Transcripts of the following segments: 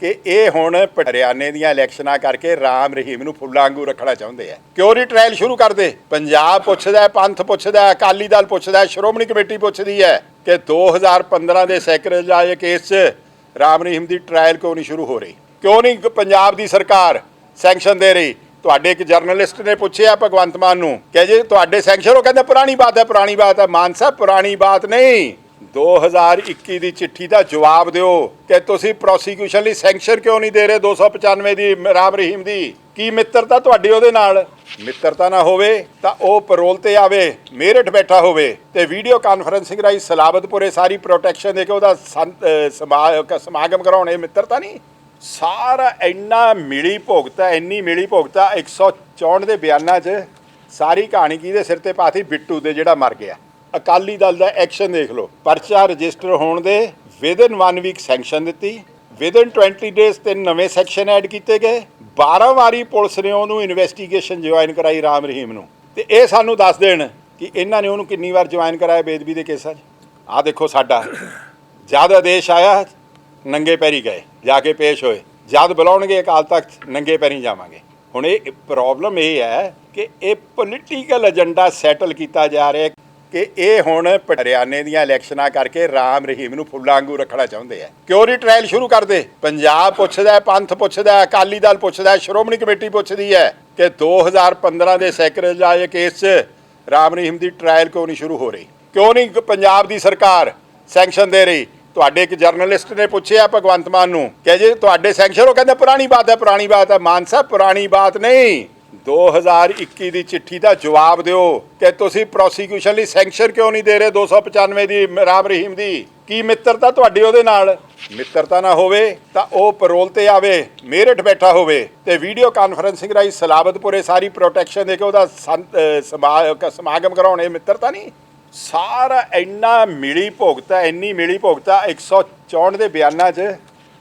ਕਿ ਇਹ ਹੁਣ ਹਰਿਆਣੇ ਦੀਆਂ ਇਲੈਕਸ਼ਨਾਂ ਕਰਕੇ ਰਾਮ ਰਹੀਮ ਨੂੰ ਫੁੱਲਾਂ ਵਾਂਗੂ ਰੱਖਣਾ ਚਾਹੁੰਦੇ ਆ। ਕਿਉਂ ਨਹੀਂ ਟ੍ਰਾਇਲ ਸ਼ੁਰੂ ਕਰਦੇ? ਪੰਜਾਬ ਪੁੱਛਦਾ, ਪੰਥ ਪੁੱਛਦਾ, ਅਕਾਲੀ ਦਲ ਪੁੱਛਦਾ, ਸ਼੍ਰੋਮਣੀ ਕਮੇਟੀ ਪੁੱਛਦੀ ਹੈ ਕਿ 2015 ਦੇ ਸੈਕਰੇਜਾਏ ਕੇਸ 'ਚ ਰਾਮ ਰਹੀਮ ਦੀ ਟ੍ਰਾਇਲ ਕਿਉਂ ਨਹੀਂ ਸ਼ੁਰੂ ਹੋ ਰਹੀ? ਕਿਉਂ ਨਹੀਂ ਪੰਜਾਬ ਦੀ ਸਰਕਾਰ ਸੈਂਕਸ਼ਨ ਦੇ ਰਹੀ? ਤੁਹਾਡੇ ਇੱਕ ਜਰਨਲਿਸਟ ਨੇ ਪੁੱਛਿਆ ਭਗਵੰਤ ਮਾਨ ਨੂੰ ਕਿ ਜੇ ਤੁਹਾਡੇ ਸੈਂਕਸ਼ਨ ਉਹ ਕਹਿੰਦੇ ਪੁਰਾਣੀ ਬਾਤ ਹੈ, ਪੁਰਾਣੀ ਬਾਤ ਹੈ। ਮਾਨ ਸਾਹਿਬ, ਪੁਰਾਣੀ ਬਾਤ ਨਹੀਂ। 2021 ਦੀ ਚਿੱਠੀ ਦਾ ਜਵਾਬ ਦਿਓ ਕਿ ਤੁਸੀਂ ਪ੍ਰੋਸੀਕਿਊਸ਼ਨ ਲਈ ਸੈਂਕਸ਼ਨ ਕਿਉਂ ਨਹੀਂ ਦੇ ਰਹੇ 295 ਦੀ ਰਾਮ ਰਹੀਮ ਦੀ? ਕੀ ਮਿੱਤਰਤਾ ਤੁਹਾਡੀ ਉਹਦੇ ਨਾਲ? ਮਿੱਤਰਤਾ ਨਾ ਹੋਵੇ ਤਾਂ ਉਹ ਪੈਰੋਲ ਤੇ ਆਵੇ, ਮੇਰਠ ਬੈਠਾ ਹੋਵੇ ਤੇ ਵੀਡੀਓ ਕਾਨਫਰੰਸਿੰਗ ਰਾਹੀਂ ਸਲਾਬਤਪੁਰੇ ਸਾਰੀ ਪ੍ਰੋਟੈਕਸ਼ਨ ਦੇ ਕੇ ਉਹਦਾ ਸੰਤ- ਸਮਾ- ਸਮਾਗਮ ਕਰਾਉਣੇ ਮਿੱਤਰਤਾ ਨਹੀਂ? ਸਾਰਾ ਇੰਨਾ ਮਿਲੀ ਭੁਗਤਾ, ਇੰਨੀ ਮਿਲੀ ਭੁਗਤਾ 164 ਦੇ ਬਿਆਨਾਂ 'ਚ ਸਾਰੀ ਕਹਾਣੀ ਕਿਹਦੇ ਸਿਰ ਤੇ ਪਾਤੀ? ਬਿੱਟੂ ਦੇ ਜਿਹੜਾ ਮਰ ਗਿਆ। ਅਕਾਲੀ ਦਲ ਦਾ ਐਕਸ਼ਨ ਦੇਖ ਲਓ। ਪਰਚਾ ਰਜਿਸਟਰ ਹੋਣ ਦੇ ਵਿਦਨ 1 ਵੀਕ ਸੈਂਕਸ਼ਨ ਦਿੱਤੀ। ਵਿਦਨ 20 ਡੇਜ਼ ਤੇ ਨਵੇਂ ਸੈਕਸ਼ਨ ਐਡ ਕੀਤੇ ਗਏ। 12 ਵਾਰੀ ਪੁਲਿਸ ਨੇ ਉਹਨੂੰ ਇਨਵੈਸਟੀਗੇਸ਼ਨ ਜੁਆਇਨ ਕਰਾਈ ਰਾਮ ਰਹੀਮ ਨੂੰ। ਤੇ ਇਹ ਸਾਨੂੰ ਦੱਸ ਦੇਣ ਕਿ ਇਹਨਾਂ ਨੇ ਉਹਨੂੰ ਕਿੰਨੀ ਵਾਰ ਜੁਆਇਨ ਕਰਾਇਆ ਬੇਦਬੀ ਦੇ ਕੇਸਾਂ 'ਚ। ਆਹ ਦੇਖੋ ਸਾਡਾ। ਜਦ ਆਦੇਸ਼ ਆਇਆ, ਨੰਗੇ ਪੈਰੀ ਗਏ, ਜਾ ਕੇ ਪੇਸ਼ ਹੋਏ। ਜਦ ਬੁਲਾਉਣਗੇ ਅਕਾਲ ਤਖਤ, ਨੰਗੇ ਪੈਰੀ ਜਾਵਾਂਗੇ। ਹੁਣ ਇਹ ਪ੍ਰੋਬਲਮ ਇਹ ਹੈ ਕਿ ਇਹ ਪੋਲੀਟੀਕਲ ਏਜੰਡਾ ਸੈਟਲ ਕੀਤਾ ਜਾ ਰਿਹਾ ਹੈ। ਕਿ ਇਹ ਹੁਣ ਹਰਿਆਣੇ ਦੀਆਂ ਇਲੈਕਸ਼ਨਾਂ ਕਰਕੇ ਰਾਮ ਰਹੀਮ ਨੂੰ ਫੁੱਲਾਂ ਵਾਂਗੂ ਰੱਖਣਾ ਚਾਹੁੰਦੇ ਆ। ਕਿਉਂ ਨਹੀਂ ਟ੍ਰਾਇਲ ਸ਼ੁਰੂ ਕਰਦੇ? ਪੰਜਾਬ ਪੁੱਛਦਾ ਹੈ, ਪੰਥ ਪੁੱਛਦਾ ਹੈ, ਅਕਾਲੀ ਦਲ ਪੁੱਛਦਾ ਹੈ, ਸ਼੍ਰੋਮਣੀ ਕਮੇਟੀ ਪੁੱਛਦੀ ਹੈ ਕਿ 2015 ਦੇ ਸੈਕਰੇਜਾਏ ਕੇਸ 'ਚ ਰਾਮ ਰਹੀਮ ਦੀ ਟ੍ਰਾਇਲ ਕਿਉਂ ਨਹੀਂ ਸ਼ੁਰੂ ਹੋ ਰਹੀ? ਕਿਉਂ ਨਹੀਂ ਪੰਜਾਬ ਦੀ ਸਰਕਾਰ ਸੈਂਕਸ਼ਨ ਦੇ ਰਹੀ? ਤੁਹਾਡੇ ਇੱਕ ਜਰਨਲਿਸਟ ਨੇ ਪੁੱਛਿਆ ਭਗਵੰਤ ਮਾਨ ਨੂੰ ਕਿ ਜੇ ਤੁਹਾਡੇ ਸੈਂਕਸ਼ਨ ਉਹ ਕਹਿੰਦੇ ਪੁਰਾਣੀ ਬਾਤ ਹੈ ਪੁਰਾਣੀ ਬਾਤ ਹੈ। ਮਾਨ ਸਾਹਿਬ ਪੁਰਾਣੀ ਬਾਤ ਨਹੀਂ। 2021 ਦੀ ਚਿੱਠੀ ਦਾ ਜਵਾਬ ਦਿਓ ਕਿ ਤੁਸੀਂ ਪ੍ਰੋਸੀਕਿਊਸ਼ਨ ਲਈ ਸੈਂਕਸ਼ਨ ਕਿਉਂ ਨਹੀਂ ਦੇ ਰਹੇ 295 ਦੀ ਰਾਮ ਰਹੀਮ ਦੀ? ਕੀ ਮਿੱਤਰਤਾ ਤੁਹਾਡੀ ਉਹਦੇ ਨਾਲ? ਮਿੱਤਰਤਾ ਨਾ ਹੋਵੇ ਤਾਂ ਉਹ ਪੈਰੋਲ ਤੇ ਆਵੇ ਮੇਰਠ ਬੈਠਾ ਹੋਵੇ ਤੇ ਵੀਡੀਓ ਕਾਨਫਰੰਸਿੰਗ ਰਾਹੀਂ ਸਲਾਬਤਪੁਰੇ ਸਾਰੀ ਪ੍ਰੋਟੈਕਸ਼ਨ ਦੇ ਕੇ ਉਹਦਾ ਸਮਾ- ਸਮਾਗਮ ਕਰਾਉਣੇ ਮਿੱਤਰਤਾ ਨਹੀਂ? ਸਾਰਾ ਇੰਨਾ ਮਿਲੀ ਭੁਗਤਾ, ਇੰਨੀ ਮਿਲੀ ਭੁਗਤਾ 164 ਦੇ ਬਿਆਨਾਂ 'ਚ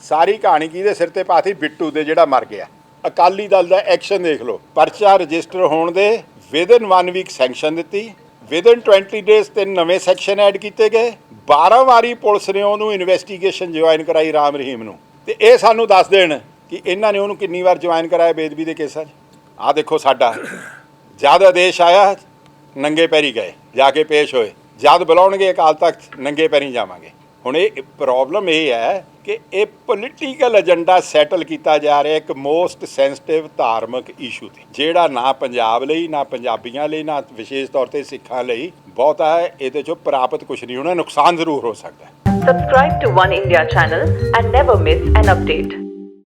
ਸਾਰੀ ਕਹਾਣੀ ਕਿਹਦੇ ਸਿਰ ਤੇ ਪਾਤੀ? ਬਿੱਟੂ ਦੇ ਜਿਹੜਾ ਮਰ ਗਿਆ। ਅਕਾਲੀ ਦਲ ਦਾ ਐਕਸ਼ਨ ਦੇਖ ਲਓ। ਪਰਚਾ ਰਜਿਸਟਰ ਹੋਣ ਦੇ ਵਿਦਨ 1 ਵੀਕ ਸੈਂਕਸ਼ਨ ਦਿੱਤੀ। ਵਿਦਨ 20 ਡੇਜ਼ ਤੇ ਨਵੇਂ ਸੈਕਸ਼ਨ ਐਡ ਕੀਤੇ ਗਏ। 12 ਵਾਰੀ ਪੁਲਿਸ ਨੇ ਉਹਨੂੰ ਇਨਵੈਸਟੀਗੇਸ਼ਨ ਜੁਆਇਨ ਕਰਾਈ ਰਾਮ ਰਹੀਮ ਨੂੰ। ਤੇ ਇਹ ਸਾਨੂੰ ਦੱਸ ਦੇਣ ਕਿ ਇਹਨਾਂ ਨੇ ਉਹਨੂੰ ਕਿੰਨੀ ਵਾਰ ਜੁਆਇਨ ਕਰਾਇਆ ਬੇਦਬੀ ਦੇ ਕੇਸਾਂ 'ਚ। ਆਹ ਦੇਖੋ ਸਾਡਾ। ਜਦ ਆਦੇਸ਼ ਆਇਆ, ਨੰਗੇ ਪੈਰੀ ਗਏ। ਜਾ ਕੇ ਪੇਸ਼ ਹੋਏ। ਜਦ ਬੁਲਾਉਣਗੇ ਅਕਾਲ ਤਖਤ, ਨੰਗੇ ਪੈਰੀ ਜਾਵਾਂਗੇ। ਹੁਣ ਇਹ ਪ੍ਰੋਬਲਮ ਇਹ ਹੈ ਕਿ ਇਹ ਪੋਲੀਟੀਕਲ ਏਜੰਡਾ ਸੈਟਲ ਕੀਤਾ ਜਾ ਰਿਹਾ, ਇੱਕ ਮੋਸਟ ਸੈਂਸਿਟਿਵ ਧਾਰਮਿਕ ਇਸ਼ੂ ਤੇ ਜਿਹੜਾ ਨਾ ਪੰਜਾਬ ਲਈ, ਨਾ ਪੰਜਾਬੀਆਂ ਲਈ, ਨਾ ਵਿਸ਼ੇਸ਼ ਤੌਰ ਤੇ ਸਿੱਖਾਂ ਲਈ, ਬਹੁਤਾ ਹੈ, ਇਹਦੇ ਚੋਂ ਪ੍ਰਾਪਤ ਕੁਝ ਨਹੀਂ ਹੋਣਾ, ਨੁਕਸਾਨ ਜ਼ਰੂਰ ਹੋ ਸਕਦਾ ਹੈ Subscribe to One India channel and never miss an update.